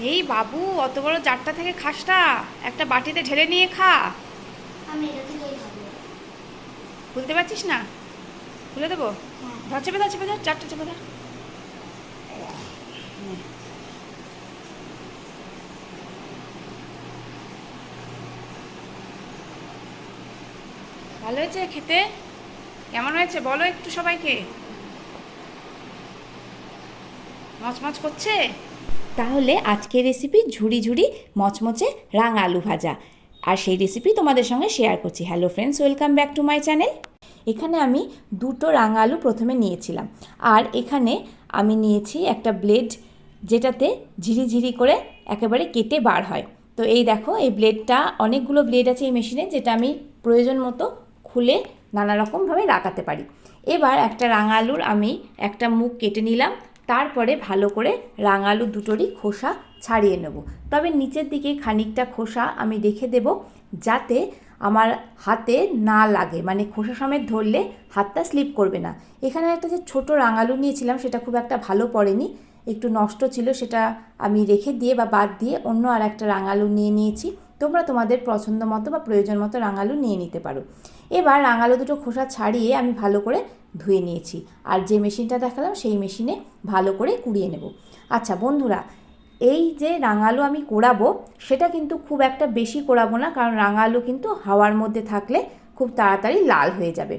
এই বাবু অত বড় জারটা থেকে খাসটা। একটা বাটিতে ঢেলে নিয়ে খা। আমি এটা থেকেই খাব। খুলতে পারছিস না? খুলে দেবো? হ্যাঁ। ধর চেপে ধর চেপে ধর চারটা চেপে ধর। ভালো হয়েছে খেতে? কেমন হয়েছে? বলো একটু সবাইকে। মচমচ করছে? তাহলে আজকের রেসিপি ঝুড়ি ঝুড়ি মচমচে রাঙা আলু ভাজা। আর সেই রেসিপি তোমাদের সঙ্গে শেয়ার করছি। Hello friends welcome back to my channel এখানে আমি দুটো রাঙা আলু প্রথমে নিয়েছিলাম। আর এখানে আমি নিয়েছি একটা ব্লেড যেটাতে ঝিরিঝিরি করে একেবারে কেটে বার হয়। তো এই দেখো, এই ব্লেডটা অনেকগুলো ব্লেড আছে এই মেশিনে যেটা আমি প্রয়োজন মতো খুলে নানা রকমভাবে রাখাতে পারি। এবার একটা রাঙা আলুর আমি একটা মুখ কেটে নিলাম। তারপরে ভালো করে রাঙালু দুটোরই খোসা ছাড়িয়ে নেব। তবে নিচের দিকে খানিকটা খোসা আমি রেখে দেব যাতে আমার হাতে না লাগে মানে খোসা সমেত ধরলে হাতটা স্লিপ করবে না। এখানে একটা যে ছোট রাঙালু নিয়েছিলাম সেটা খুব একটা ভালো পড়েনি, একটু নষ্ট ছিল সেটা আমি রেখে দিয়ে বা বাদ দিয়ে অন্য আর একটা রাঙালু নিয়ে নিয়েছি। তোমরা তোমাদের পছন্দ মতো বা প্রয়োজন মতো রাঙালু নিয়ে নিতে পারো। এবার রাঙালো দুটো খোসা ছাড়িয়ে আমি ভালো করে ধুয়ে নিয়েছি। আর যে মেশিনটা দেখালাম, সেই মেশিনে ভালো করে কুড়িয়ে নেব। আচ্ছা বন্ধুরা, এই যে রাঙালু আমি কোড়াবো, সেটা কিন্তু খুব একটা বেশি কোড়াবো না, কারণ রাঙালু কিন্তু হাওয়ার মধ্যে থাকলে খুব তাড়াতাড়ি লাল হয়ে যাবে।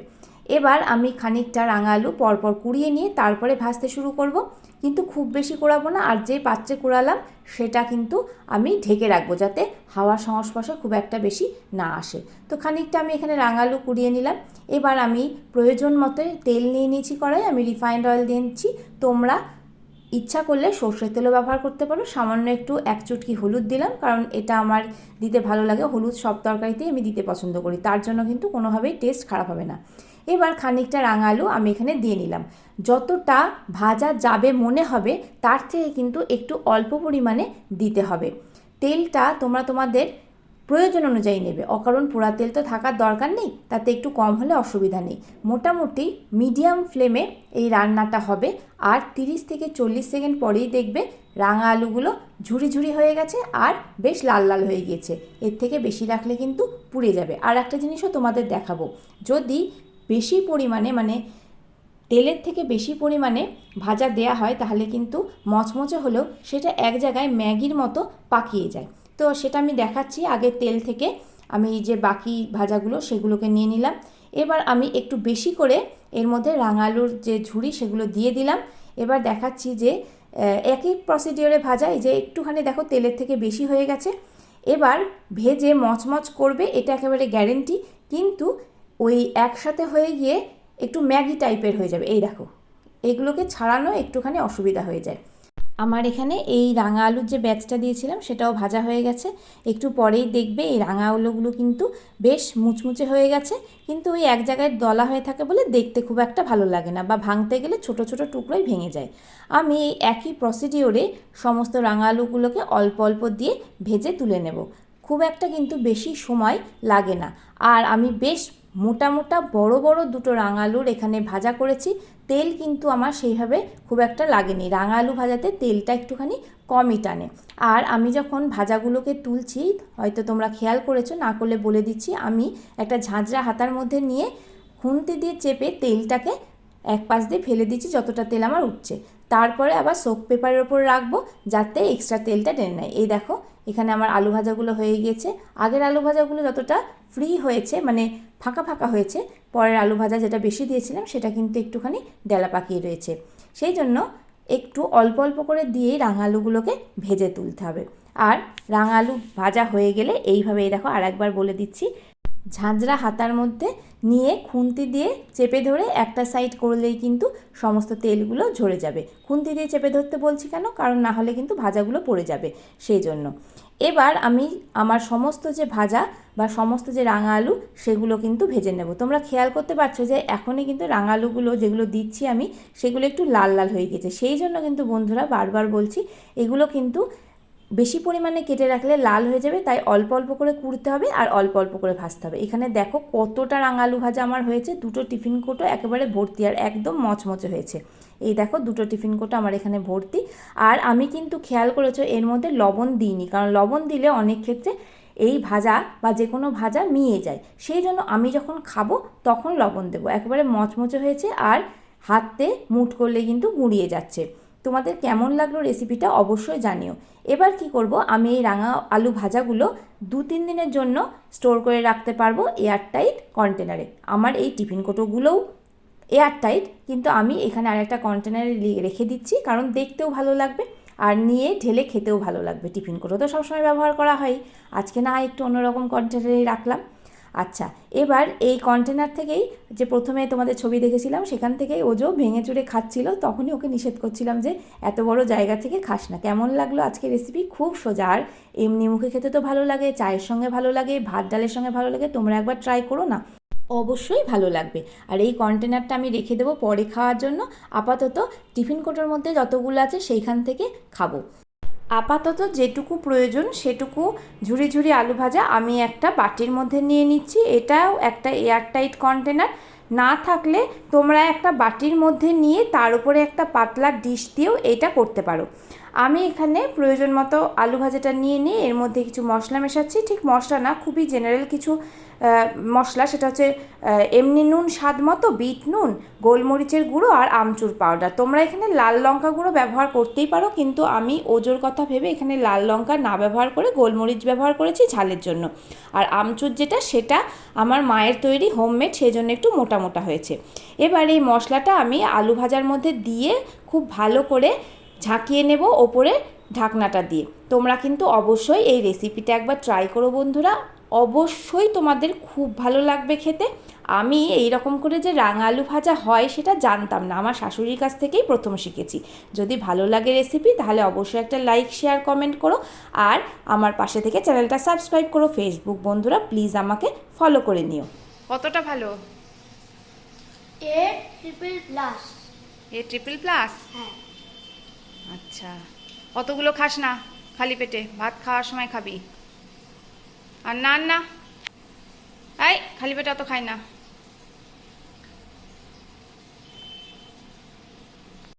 এবার আমি খানিকটা রাঙালু পরপর কুড়িয়ে নিয়ে তারপরে ভাজতে শুরু করব। কিন্তু খুব বেশি কোড়াবো না, আর যে পাত্রে কোড়ালাম সেটা কিন্তু আমি ঢেকে রাখব যাতে হাওয়ার সংস্পর্শে খুব একটা বেশি না আসে। তো খানিকটা আমি এখানে রাঙালু কুড়িয়ে নিলাম। এবার আমি প্রয়োজন মতো তেল নিয়ে নিয়েছি কড়াই আমি রিফাইন্ড অয়েল দিয়েছি তোমরা ইচ্ছা করলে সর্ষের তেলও ব্যবহার করতে পারো। সামান্য একটু এক চুটকি হলুদ দিলাম, কারণ এটা আমার দিতে ভালো লাগে। হলুদ সব তরকারিতেই আমি দিতে পছন্দ করি, তার জন্য কিন্তু কোনোভাবেই টেস্ট খারাপ হবে না। এবার খানিকটা রাঙা আলু আমি এখানে দিয়ে নিলাম। যতটা ভাজা যাবে মনে হবে, তার থেকে কিন্তু একটু অল্প পরিমাণে দিতে হবে। তেলটা তোমরা তোমাদের প্রয়োজন অনুযায়ী নেবে, অকারণ পোড়া তেল তো থাকার দরকার নেই, তাতে একটু কম হলে অসুবিধা নেই। মোটামুটি মিডিয়াম ফ্লেমে এই রান্নাটা হবে, আর তিরিশ থেকে চল্লিশ সেকেন্ড পরেই দেখবে রাঙা আলুগুলো ঝুড়ি ঝুড়ি হয়ে গেছে, আর বেশ লাল লাল হয়ে গিয়েছে। এর থেকে বেশি রাখলে কিন্তু পুড়ে যাবে। আর একটা জিনিসও তোমাদের দেখাবো। যদি বেশি পরিমাণে মানে তেলের থেকে বেশি পরিমাণে ভাজা দেয়া হয়, তাহলে কিন্তু মচমচে হলেও সেটা এক জায়গায় ম্যাগির মতো পাকিয়ে যায়। তো সেটা আমি দেখাচ্ছি, আগে তেল থেকে আমি যে বাকি ভাজাগুলো সেগুলোকে নিয়ে নিলাম। এবার আমি একটু বেশি করে এর মধ্যে রাঙালুর যে ঝুড়ি সেগুলো দিয়ে দিলাম। এবার দেখাচ্ছি যে একই প্রসিডিওরে ভাজা, এই যে একটুখানি দেখো তেলের থেকে বেশি হয়ে গেছে। এবার ভেজে মচমচ করবে, এটা একেবারে গ্যারেন্টি কিন্তু ওই একসাথে হয়ে গিয়ে একটু ম্যাগি টাইপের হয়ে যাবে। এই দেখো, এগুলোকে ছাড়ানো একটুখানি অসুবিধা হয়ে যায়। আমার এখানে এই রাঙা আলুর যে ব্যাচটা দিয়েছিলাম, সেটাও ভাজা হয়ে গেছে। একটু পরেই দেখবে এই রাঙা আলুগুলো কিন্তু বেশ মুচমুচে হয়ে গেছে। কিন্তু ওই এক জায়গায় দলা হয়ে থাকে বলে দেখতে খুব একটা ভালো লাগে না বা ভাঙতে গেলে ছোট ছোট টুকরোই ভেঙে যায়। আমি এই একই প্রসিডিওরে সমস্ত রাঙা আলুগুলোকে অল্প অল্প দিয়ে ভেজে তুলে নেব। খুব একটা কিন্তু বেশি সময় লাগে না। আর আমি বেশ মোটা মোটা বড় বড় দুটো রাঙালুর এখানে ভাজা করেছি। তেল কিন্তু আমার সেইভাবে খুব একটা লাগেনি। রাঙা আলু ভাজাতে তেলটা একটুখানি কমই টানে। আর আমি যখন ভাজাগুলোকে তুলছি, হয়তো তোমরা খেয়াল করেছ, না করলে বলে দিচ্ছি, আমি একটা ঝাঁঝরা হাতার মধ্যে নিয়ে খুন্তি দিয়ে চেপে তেলটাকে এক পাশ দিয়ে ফেলে দিচ্ছি যতটা তেল আমার উঠছে। তারপরে আবার সোক পেপারের ওপর রাখব যাতে এক্সট্রা তেলটা টেনে নেয়। এই দেখো এখানে আমার আলু ভাজাগুলো হয়ে গিয়েছে। আগের আলু ভাজাগুলো যতটা ফ্রি হয়েছে মানে ফাঁকা ফাঁকা হয়েছে, পরের আলু ভাজা যেটা বেশি দিয়েছিলাম সেটা কিন্তু একটুখানি ডেলা পাকিয়ে রয়েছে। সেই জন্য একটু অল্প অল্প করে দিয়ে রাঙা আলুগুলোকে ভেজে তুলতে হবে। আর রাঙা আলু ভাজা হয়ে গেলে এইভাবে, এই দেখো আর একবার বলে দিচ্ছি ঝাঁঝরা হাতার মধ্যে নিয়ে খুন্তি দিয়ে চেপে ধরে একটা সাইড করলেই কিন্তু সমস্ত তেলগুলো ঝরে যাবে। খুন্তি দিয়ে চেপে ধরতে বলছি কেন? কারণ না হলে কিন্তু ভাজাগুলো পড়ে যাবে। সেই জন্য। এবার আমি আমার সমস্ত যে ভাজা বা সমস্ত যে রাঙা আলু, সেগুলো কিন্তু ভেজে নেব। তোমরা খেয়াল করতে পারছ যে এখনই কিন্তু রাঙা আলুগুলো যেগুলো দিচ্ছি আমি, সেগুলো একটু লাল লাল হয়ে গেছে। সেই জন্য কিন্তু বন্ধুরা বারবার বলছি, এগুলো কিন্তু বেশি পরিমাণে কেটে রাখলে লাল হয়ে যাবে, তাই অল্প অল্প করে কুড়তে হবে আর অল্প অল্প করে ভাজতে হবে। এখানে দেখো কতটা রাঙালু ভাজা আমার হয়েছে, দুটো টিফিন কোটো একেবারে ভর্তি আর একদম মচমচে হয়েছে। এই দেখো দুটো টিফিন কোটো আমার এখানে ভর্তি। আর আমি কিন্তু খেয়াল করেছ এর মধ্যে লবণ দিইনি, কারণ লবণ দিলে অনেক ক্ষেত্রে এই ভাজা বা যে কোনো ভাজা মিয়ে যায়। সেই জন্য আমি যখন খাব তখন লবণ দেবো। একেবারে মচমচে হয়েছে আর হাতে মুট করলে কিন্তু গুঁড়িয়ে যাচ্ছে। তোমাদের কেমন লাগল রেসিপিটা অবশ্যই জানিও। এবার কি করব, আমি এই রাঙা আলু ভাজাগুলো দু তিন দিনের জন্য স্টোর করে রাখতে পারব এয়ারটাইট কন্টেনারে আমার এই টিফিন কোটোগুলোও এয়ারটাইট কিন্তু আমি এখানে আরেকটা কন্টেনারে লি- রেখে দিচ্ছি, কারণ দেখতেও ভালো লাগবে আর নিয়ে ঢেলে খেতেও ভালো লাগবে। টিফিন কোটো তো সবসময় ব্যবহার করা হয়। আজকে না একটু অন্যরকম কন্টেনারে রাখলাম। আচ্ছা এবার এই কন্টেনার থেকেই যে প্রথমে তোমাদের ছবি দেখেছিলাম, সেখান থেকেই ওজো ভেঙে চুরে খাচ্ছিল, তখনই ওকে নিষেধ করছিলাম যে এত বড় জায়গা থেকে খাস না। কেমন লাগল আজকে রেসিপি খুব সোজা। আর এমনি মুখে খেতে তো ভালো লাগে, চায়ের সঙ্গে ভালো লাগে, ভাত ডালের সঙ্গে ভালো লাগে, তোমরা একবার ট্রাই করো না। অবশ্যই ভালো লাগবে। আর এই কন্টেনারটা আমি রেখে দেবো পরে খাওয়ার জন্য। আপাতত টিফিন কোটোর মধ্যে যতগুলো আছে, সেইখান থেকে খাব। আপাতত যেটুকু প্রয়োজন সেটুকু ঝুড়ি ঝুড়ি আলু ভাজা আমি একটা বাটির মধ্যে নিয়ে নিচ্ছি। এটাও একটা এয়ারটাইট কন্টেনার। না থাকলে তোমরা একটা বাটির মধ্যে নিয়ে তার উপরে একটা পাতলা ডিশ দিয়েও এটা করতে পারো। আমি এখানে প্রয়োজন মতো আলু ভাজাটা নিয়ে নিয়ে এর মধ্যে কিছু মশলা মেশাচ্ছি। ঠিক মশলা না, খুবই জেনারেল কিছু মশলা, সেটা হচ্ছে এমনি নুন, স্বাদ মতো বিট নুন, গোলমরিচের গুঁড়ো আর আমচুর পাউডার তোমরা এখানে লাল লঙ্কা গুঁড়ো ব্যবহার করতেই পারো, কিন্তু আমি ওজোর কথা ভেবে এখানে লাল লঙ্কা না ব্যবহার করে গোলমরিচ ব্যবহার করেছি ঝালের জন্য। আর আমচুর যেটা, সেটা আমার মায়ের তৈরি হোমমেড সেই জন্য একটু মোটা মোটা হয়েছে। এবার এই মশলাটা আমি আলু ভাজার মধ্যে দিয়ে খুব ভালো করে ঝাঁকিয়ে নেব ওপরে ঢাকনাটা দিয়ে। তোমরা কিন্তু অবশ্যই এই রেসিপিটা একবার ট্রাই করো বন্ধুরা। অবশ্যই তোমাদের খুব ভালো লাগবে খেতে। আমি এই রকম করে যে রাঙা আলু ভাজা হয় সেটা জানতাম না। আমার শাশুড়ির কাছ থেকেই প্রথম শিখেছি। যদি ভালো লাগে রেসিপি তাহলে অবশ্যই একটা লাইক শেয়ার কমেন্ট করো। আর আমার পাশে থেকে চ্যানেলটা সাবস্ক্রাইব করো। ফেসবুক বন্ধুরা প্লিজ আমাকে ফলো করে নিও। কতটা ভালো? A triple plus A triple plus হ্যাঁ। আচ্ছা। অতগুলো খাস না, খালি পেটে। ভাত খাওয়ার সময় খাবি। আর না না। এই, খালি পেটে অত খাই না।